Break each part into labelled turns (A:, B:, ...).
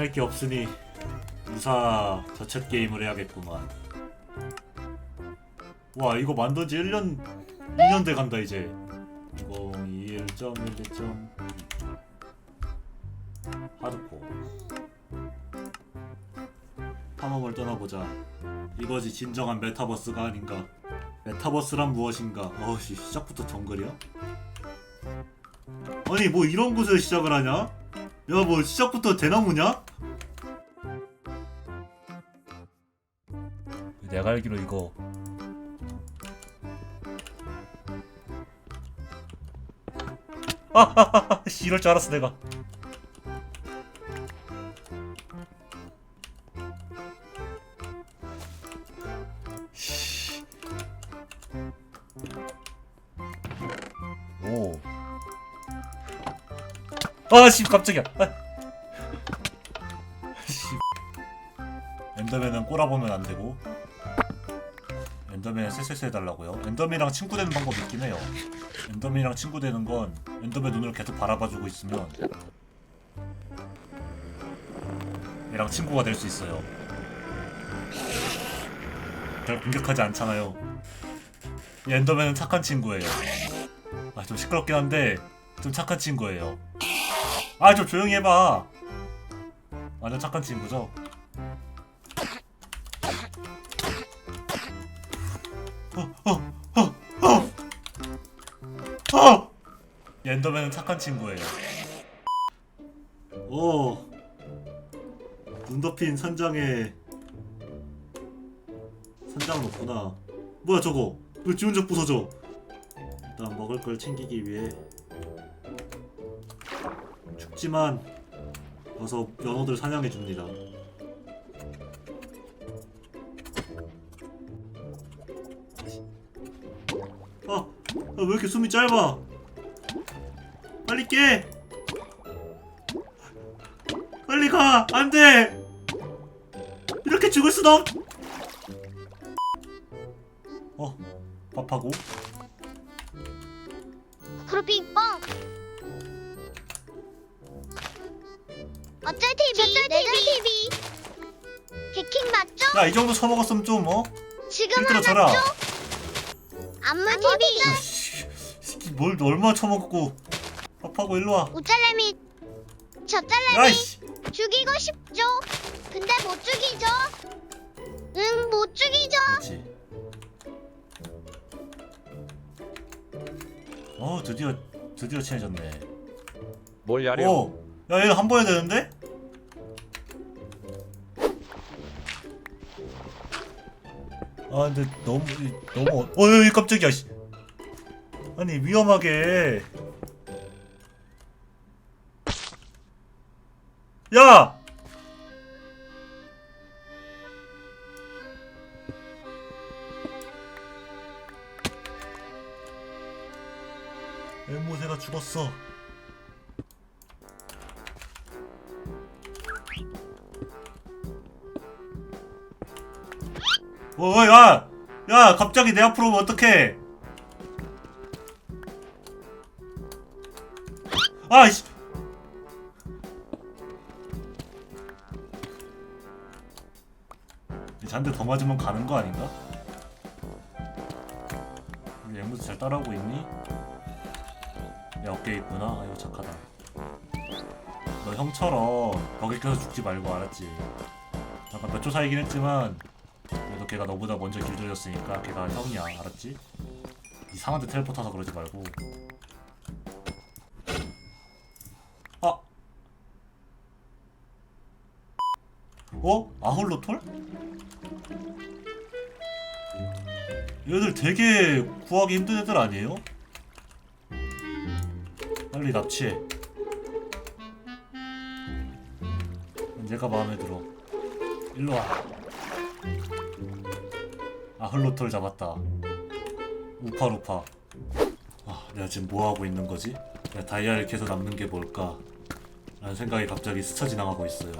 A: 할 게 없으니 유사 저챗 게임을 해야겠구만. 와 이거 만든 지 1년 2년 돼 간다 이제. 021.12.2 하드코. 탐험을 떠나보자. 이것이 진정한 메타버스가 아닌가. 메타버스란 무엇인가? 어씨 시작부터 정글이야? 아니 뭐 이런 곳에 시작을 하냐? 야뭐 시작부터 대나무냐? 내가 알기로 이거 아하하하 씨, 이럴 줄 알았어 내가 아씨 깜짝이야. 아. 씨. 엔더맨은 꼬라보면 안 되고 엔더맨 쎄쎄쎄 해달라고요. 엔더맨이랑 친구 되는 방법 있긴 해요. 엔더맨이랑 친구 되는 건 엔더맨 눈을 계속 바라봐주고 있으면 얘랑 친구가 될 수 있어요. 별 공격하지 않잖아요. 이 엔더맨은 착한 친구예요. 아 좀 시끄럽긴 한데 좀 착한 친구예요 아 좀 조용히 해봐 완전 착한 친구죠 어! 엔더맨은 착한 친구예요. 오. 눈 덮인 산장에 산장 높구나. 뭐야 저거? 왜 지원적 부서져? 일단 먹을 걸 챙기기 위해 춥지만 어서 연어들 사냥해 줍니다. 아, 아, 왜 이렇게 숨이 짧아? 빨리 깨! 빨리 가! 안 돼! 이렇게 죽을 순 없! 어, 밥하고?
B: 프로핑 뻥 어쩔 TV 내절 TV 해킹 맞죠?
A: 야, 이 정도 처먹었으면 좀, 어?
B: 지금
A: 힘들어져라.
B: 하나죠? 안무 TV
A: 씨, 새끼 뭘 얼마나 처먹고. 밥하고 일로 와.
B: 우짤레미
A: 야,
B: 저짤레미
A: 이씨!
B: 죽이고 싶죠? 근데 못 죽이죠? 응 못 죽이죠?
A: 그렇지. 어, 드디어, 드디어 친해졌네.
C: 뭘 야려?
A: 오! 야, 얘 한 번 해야 되는데? 아, 근데 너무, 너무, 어, 어, 야, 깜짝이야, 씨. 아니, 위험하게. 야! 앵무새가 죽었어. 어, 어, 야! 야, 갑자기 내 앞으로 오면 어떡해! 아이씨! 잔대 더 맞으면 가는 거 아닌가? 우리 앵무새 잘 따라오고 있니? 내 어깨에 있구나. 아이고 착하다. 너 형처럼 벽에 껴서 죽지 말고 알았지? 잠깐 몇 초 사이긴 했지만 걔가 너보다 먼저 길들였으니까 걔가 형이야 알았지? 이상한 데 텔포 타서 그러지 말고 아! 어? 아홀로 톨? 얘들 되게 구하기 힘든 애들 아니에요? 빨리 납치해 얘가 마음에 들어 일로와 아 흘로톨 잡았다 우파 루파 아 내가 지금 뭐하고 있는 거지? 내가 다이아를 캐서 남는 게 뭘까? 라는 생각이 갑자기 스쳐 지나가고 있어요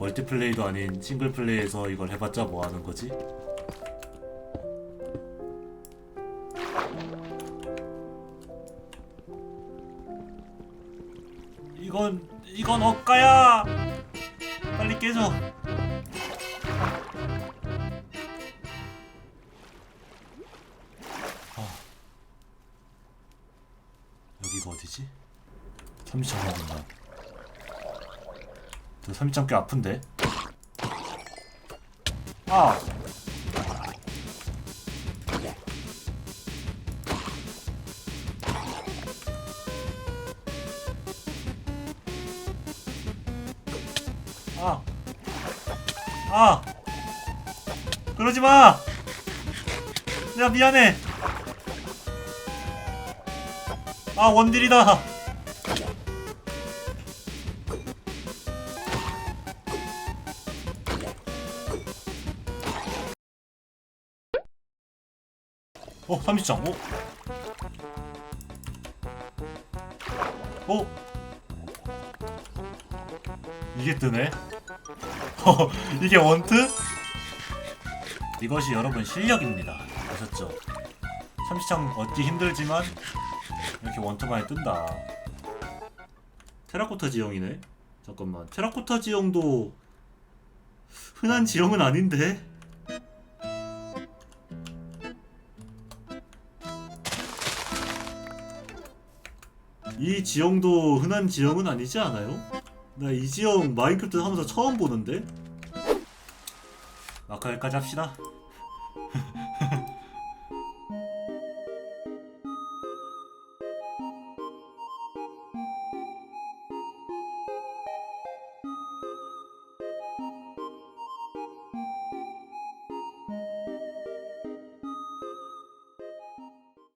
A: 멀티플레이도 아닌 싱글플레이에서 이걸 해봤자 뭐하는 거지? 이건 이건 억가야 깨져. 여기가 어디지? 삼미장 가본다. 저 삼미장 꽤 아픈데? 아! 아! 아! 그러지 마! 야, 미안해! 아, 원딜이다! 어, 30장, 어? 어? 이게 뜨네? 어, 이게 원트? 이것이 여러분 실력입니다. 아셨죠? 30장 얻기 힘들지만 이렇게 원투만에 뜬다. 테라코타 지형이네. 잠깐만. 테라코타 지형도 흔한 지형은 아닌데. 이 지형도 흔한 지형은 아니지 않아요? 나 이 지형 마인크래프트 하면서 처음 보는데? 여기까지 합시다.